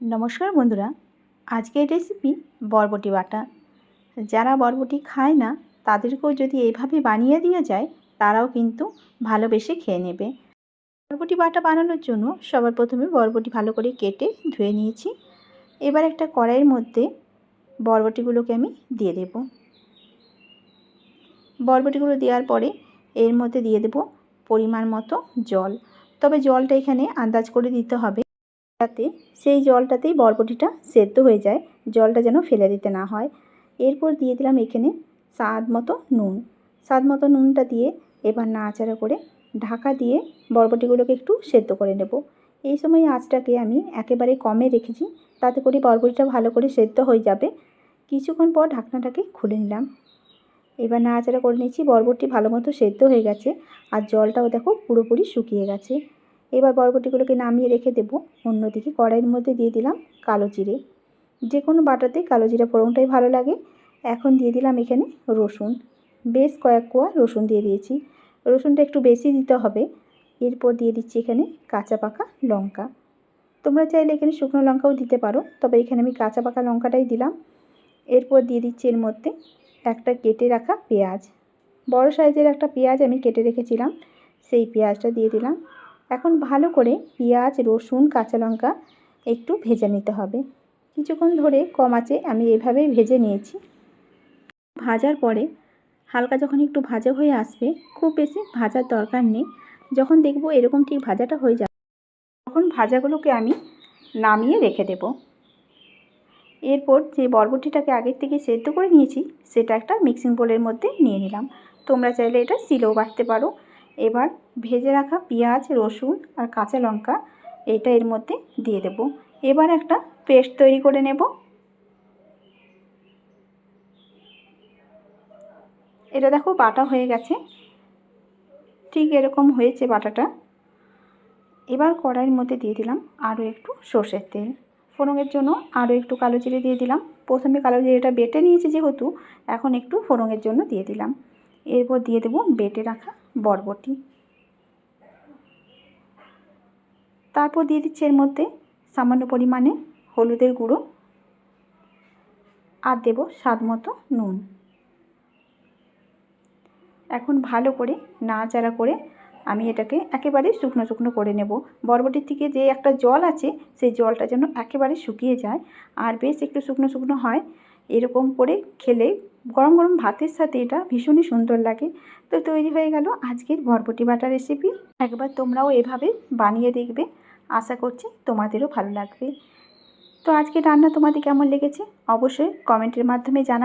নমস্কার বন্ধুরা, আজকের রেসিপি বরবটি বাটা। যারা বরবটি খায় না, তাদেরকেও যদি এইভাবে বানিয়ে দিয়ে যায়, তারাও কিন্তু ভালোবেসে খেয়ে নেবে। বরবটি বাটা বানানোর জন্য সবার প্রথমে বরবটি ভালো করে কেটে ধুয়ে নিয়েছি। এবার একটা কড়াইয়ের মধ্যে বরবটিগুলোকে আমি দিয়ে দেব। বরবটিগুলো দেওয়ার পরে এর মধ্যে দিয়ে দেব পরিমাণ মতো জল। তবে জলটা এখানে আন্দাজ করে দিতে হবে। যাতে সেই জলটাতেই বরবটিটা সেদ্ধ হয়ে যায়, জলটা যেন ফেলে দিতে না হয়। এরপর দিয়ে দিলাম এখানে স্বাদ মতো নুন। স্বাদ মতো নুনটা দিয়ে এবার নাড়াচাড়া করে ঢাকা দিয়ে বরবটিগুলোকে একটু সেদ্ধ করে নেব। এই সময় আঁচটাকে আমি একেবারে কমে রেখেছি, তাতে করে বরবটিটা ভালো করে সেদ্ধ হয়ে যাবে। কিছুক্ষণ পর ঢাকনাটাকে খুলে নিলাম। এবার নাড়াচাড়া করে নিয়েছি বরবটি ভালো মতো সেদ্ধ হয়ে গেছে, আর জলটাও দেখো পুরোপুরি শুকিয়ে গেছে। এবার বরবটিগুলোকে নামিয়ে রেখে দেবো। অন্যদিকে কড়াইয়ের মধ্যে দিয়ে দিলাম কালো জিরে। যে কোনো বাটাতে কালো জিরা ফোড়নটাই ভালো লাগে। এখন দিয়ে দিলাম এখানে রসুন। বেশ কয়েক কোয়া রসুন দিয়ে দিয়েছি। রসুনটা একটু বেশি দিতে হবে। এরপর দিয়ে দিচ্ছি এখানে কাঁচা পাকা লঙ্কা। তোমরা চাইলে এখানে শুকনো লঙ্কাও দিতে পারো, তবে এখানে আমি কাঁচা পাকা লঙ্কাটাই দিলাম। এরপর দিয়ে দিচ্ছি এর মধ্যে একটা কেটে রাখা পেঁয়াজ। বড় সাইজের একটা পেঁয়াজ আমি কেটে রেখেছিলাম। সেই পেঁয়াজটা দিয়ে দিলাম। এখন ভালো করে পেঁয়াজ, রসুন, কাঁচা লঙ্কা একটু ভেজে নিতে হবে। কিছুক্ষণ ধরে কম আছে আমি এভাবেই ভেজে নিয়েছি। ভাজার পরে হালকা যখন একটু ভাজা হয়ে আসবে, খুব বেশি ভাজার দরকার নেই। যখন দেখব এরকম ঠিক ভাজাটা হয়ে যাবে, তখন ভাজাগুলোকে আমি নামিয়ে রেখে দেব। এরপর যে বরবটিটাকে আগের থেকে সেদ্ধ করে নিয়েছি, সেটা একটা মিক্সিং বোলের মধ্যে নিয়ে নিলাম। তোমরা চাইলে এটা সিলেও বাটতে পারো। এবার ভেজে রাখা পেঁয়াজ, রসুন আর কাঁচা লঙ্কা এটা এর মধ্যে দিয়ে দেব। এবার একটা পেস্ট তৈরি করে নেব। এটা দেখো বাটা হয়ে গেছে। ঠিক এরকম হয়েছে বাটাটা। এবার কড়াইয়ের মধ্যে দিয়ে দিলাম আরও একটু সর্ষের তেল। ফোড়নের জন্য আরও একটু কালো জিরে দিয়ে দিলাম। প্রথমে কালো জিরেটা বেটে নিয়েছি যেহেতু, এখন একটু ফোড়নের জন্য দিয়ে দিলাম। এরপর দিয়ে দেবো বেটে রাখা বরবটি। তারপর দিয়ে দিচ্ছি এর মধ্যে সামান্য পরিমাণে হলুদের গুঁড়ো আর দেব স্বাদ মতো নুন। এখন ভালো করে নাড়াচাড়া করে আমি এটাকে একেবারে শুকনো শুকনো করে নেব। বরবটির থেকে যে একটা জল আছে, সেই জলটা যেন একেবারে শুকিয়ে যায়। আর বেশ একটু শুকনো শুকনো হয়, এরকম করে খেলে গরম গরম ভাতের সাথে এটা ভীষণই সুন্দর লাগে। তো তৈরি হয়ে গেল আজকের বরবটি বাটা রেসিপি একবার তোমরাও এভাবে বানিয়ে দেখবে। আশা করছি তোমাদেরও ভালো লাগবে। তো আজকে রান্না তোমাদের কেমন লেগেছে? অবশ্যই কমেন্টের মাধ্যমে জানা